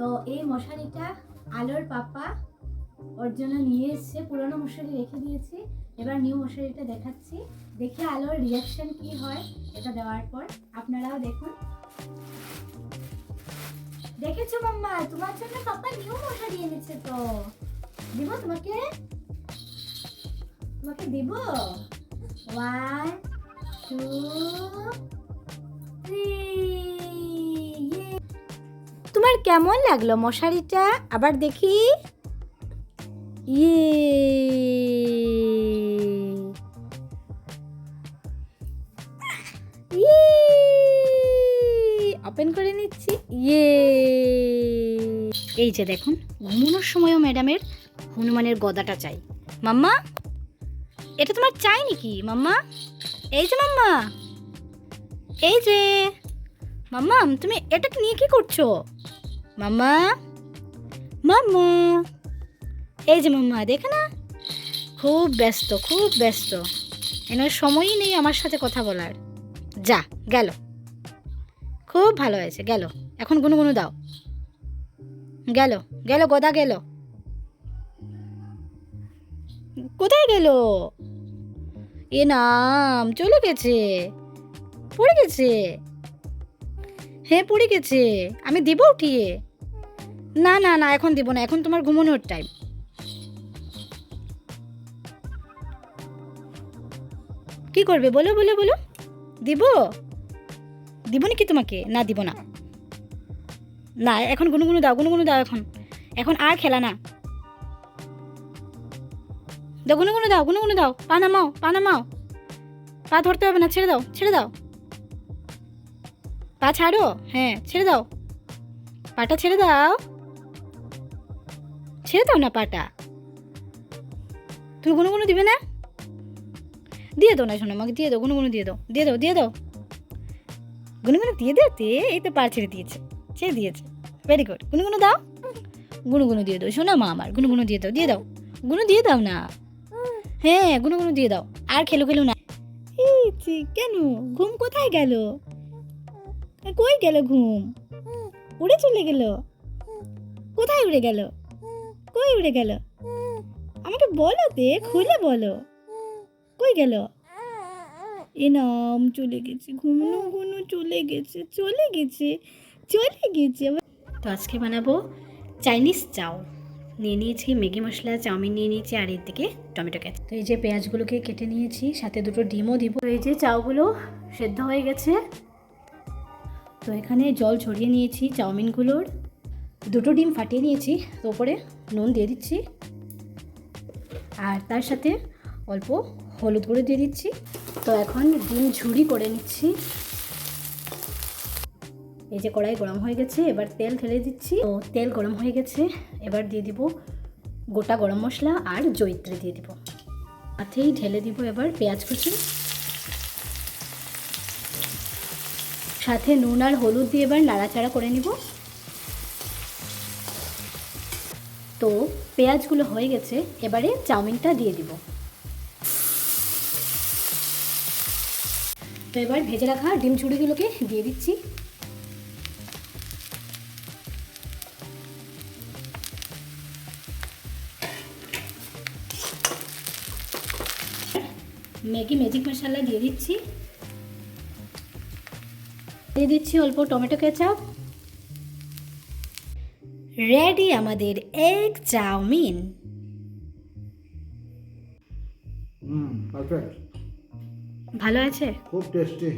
তো এই মশারিটা আলোর পাপা ওর জন্য নিয়ে এসছে, পুরনো মশারি রেখে দিয়েছি। এবার নিউ মশারিটা দেখাচ্ছি। দেখি আলোর রিয়াকশন কি হয় এটা দেওয়ার পর। আপনারাও দেখুন। দেখেছ মাম্মা? তোমার জন্য পাপা নিউ মশারি এনেছে তো। দিব তোমাকে? তোমাকে দিব? ওয়ান টু তোমার কেমন লাগল মশারিটা? আবার দেখি। ইয়ে। ওপেন করে নিচ্ছি। ইয়ে। এই যে দেখুন, ঘুমানোর সময়ও ম্যাডামের হনুমানের গদাটা চাই। মাম্মা, এটা তোমার চাই নাকি, মাম্মা? এই যে মাম্মা। এই যে। মাম্মা তুমি এটা নিয়ে কি করছ? মাম্মা মাম্মা এই যে মাম্মা দেখে না? খুব ব্যস্ত খুব ব্যস্ত। এনার সময়ই নেই আমার সাথে কথা বলার। যা, গেল। খুব ভালো হয়েছে, গেল। এখন গুনগুনো দাও। গেল গেল, গদা গেল। কোথায় গেল? এ নাম, চলে গেছে। পড়ে গেছে। হ্যাঁ পড়ে গেছে। আমি দিব উঠিয়ে না না না, এখন দিব না, এখন তোমার ঘুমানোর টাইম কি করবে? বলো বলো বলো। দিব? দিব নাকি তোমাকে? না, দিব না। না, এখন গুনগুনো দাও গুনগুনো দাও এখন। এখন আর খেলা না। দাও, গুনগুনো দাও গুনগুনো দাও। পা নামাও পা নামাও। পা ধরতে হবে না, ছেড়ে দাও ছেড়ে দাও। পা ছাড়ো? হ্যাঁ ছেড়ে দাও। পাটা ছেড়ে দাও। ছেড়ে দাও না পাটা। তুমি কোনো কোনো দিবে না? দিয়ে দাও না শোনো, আমাকে দিয়ে দাও গুনো গুনো দিয়ে দাও দিয়ে দাও দিয়ে দাও। গুনো গুনো দিয়ে দাও তে এই তো পা ছেড়ে দিয়েছে ছেড়ে দিয়েছে। ভেরি গুড গুনো গুনো দাও গুনো গুনো দিয়ে দাও। শোনো মা আমার গুনো গুনো দিয়ে দাও দিয়ে দাও। গুনো দিয়ে দাও না? হ্যাঁ গুনো গুনো দিয়ে দাও। আর খেলো খেলো না। এই কেন? ঘুম কোথায় গেল? কই গেল ঘুম? উড়ে চলে গেল? কোথায় উড়ে গেল? কই উড়ে গেল? আমাকে বলো তে, খুলে বলো। কই গেল? এ নাম চলে গেছে, ঘুমনো ঘুমনো চলে গেছে চলে গেছে চলে গেছে। তো আজকে বানাবো চাইনিজ চাও। নিয়ে নিয়েছি ম্যাগি মশলা, চাউমিন নিয়ে নিয়েছি, আর এর দিকে টমেটো কেচ তো এই যে পেঁয়াজগুলোকে কেটে নিয়েছি, সাথে দুটো ডিমও দিব। এই যে চাউগুলো সেদ্ধ হয়ে গেছে। তো এখানে জল ছড়িয়ে নিয়েছি চাউমিনগুলোর। দুটো ডিম ফাটিয়ে নিয়েছি, তো ওপরে নুন দিয়ে দিচ্ছি। আর তার সাথে অল্প হলুদ গুঁড়ো দিয়ে দিচ্ছি। তো এখন ডিম ঝুড়ি করে নিচ্ছি। এই যে কড়াই গরম হয়ে গেছে, এবার তেল ঢেলে দিচ্ছি। তো তেল গরম হয়ে গেছে, এবার দিয়ে দিব গোটা গরম মশলা আর জৈত্রী দিয়ে দিব। সাথেই ঢেলে দিব এবার পেঁয়াজ কুচি। সাথে নুন আর হলুদ দিয়ে এবার নাড়াচাড়া করে নিব। তো পেঁয়াজগুলো হয়ে গেছে, এবারে চাউমিনটা দিয়ে দিব। তো এবার ভেজে রাখা ডিম চুড়িগুলোকে দিয়ে দিচ্ছি। ম্যাগি, ম্যাজিক মশলা দিয়ে দিচ্ছি। দিয়ে দিচ্ছি অল্প টমেটো কেচাপ। রেডি আমাদের এগ চাউমিন ভালো আছে? খুব টেস্টি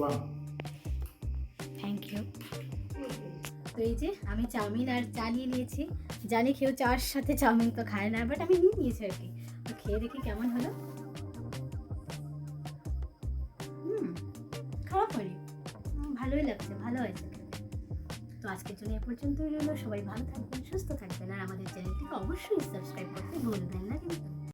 বাহ থ্যাংক ইউ তো এই যে আমি চাউমিন আর চা নিয়ে নিয়েছি। জানি কেউ চার সাথে চাউমিন তো খায় না বাট আমি নিয়ে নিয়েছি আর কি। তো খেয়ে দেখি কেমন হলো। খাওয়া পরে। ভালোই লাগছে ভালো হয়েছে। তো আজকের জন্য এ পর্যন্তই রইল। সবাই ভালো থাকবেন, সুস্থ থাকবেন, আর আমাদের চ্যানেলটিকে অবশ্যই সাবস্ক্রাইব করতে ভুলবেন না কিন্তু।